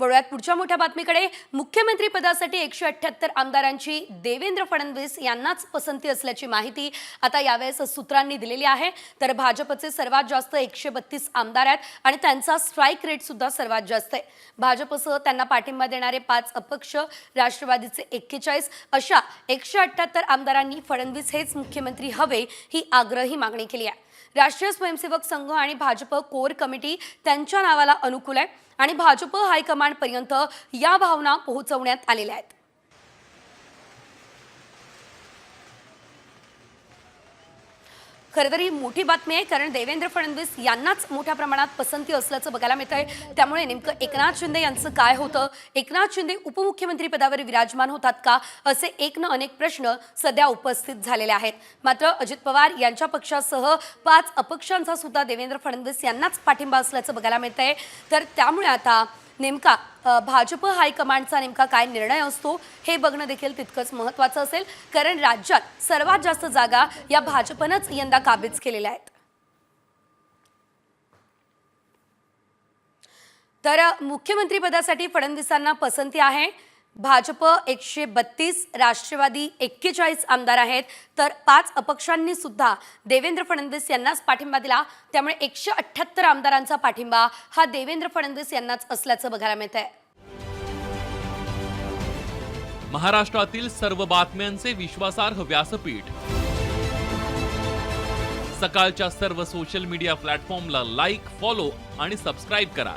वळूयात पुढच्या मोठ्या बातमीकडे. मुख्यमंत्री पदासाठी एकशे अठ्ठ्याहत्तर आमदारांची देवेंद्र फडणवीस यांनाच पसंती असल्याची माहिती आता यावेळेस सूत्रांनी दिलेली आहे. तर भाजपचे सर्वात जास्त एकशे बत्तीस आमदार आहेत आणि त्यांचा स्ट्राईक रेट सुद्धा सर्वात जास्त आहे. भाजपसह त्यांना पाठिंबा देणारे पाच अपक्ष राष्ट्रवादीचे एक्केचाळीस अशा एकशे अठ्ठ्याहत्तर आमदारांनी फडणवीस हेच मुख्यमंत्री हवे ही आग्रही मागणी केली आहे. राष्ट्रीय स्वयंसेवक संघ आणि भाजप कोर कमिटी त्यांच्या नावाला अनुकूल आहे आणि भाजप हायकमांडपर्यंत या भावना पोहोचवण्यात आलेल्या आहेत. खरं तर ही मोठी बातमी आहे कारण देवेंद्र फडणवीस यांनाच मोठ्या प्रमाणात पसंती असल्याचं बघायला मिळत आहे त्यामुळे नेमकं एकनाथ शिंदे यांचं काय होतं? एकनाथ शिंदे उपमुख्यमंत्री पदावर विराजमान होतात का? असे एक न अनेक प्रश्न सध्या उपस्थित झालेले आहेत. मात्र अजित पवार यांच्या पक्षासह पाच अपक्षांचा सुद्धा देवेंद्र फडणवीस यांनाच पाठिंबा असल्याचं बघायला मिळत आहे तर त्यामुळे आता नेमका भाजप हायकमांडचा नेमका काय निर्णय असतो हे बघणं देखील तितकंच महत्त्वाचं असेल. कारण राज्यात सर्वात जास्त जागा या भाजपनंच यंदा काबीज केलेल्या आहेत. तर मुख्यमंत्रीपदासाठी फडणवीसांना पसंती आहे. भाजप एकशे बत्तीस राष्ट्रवादी एक्केचाळीस आमदार आहेत. तर पाच अपक्षांनी सुद्धा देवेंद्र फडणवीस यांनाच पाठिंबा दिला. त्यामुळे एकशे अठ्ठ्याहत्तर आमदारांचा पाठिंबा हा देवेंद्र फडणवीस यांनाच असल्याचं बघायला मिळत आहे महाराष्ट्रातील सर्व बातम्यांचे विश्वासार्ह व्यासपीठ. सकाळच्या सर्व सोशल मीडिया प्लॅटफॉर्मला लाईक फॉलो आणि सबस्क्राईब करा.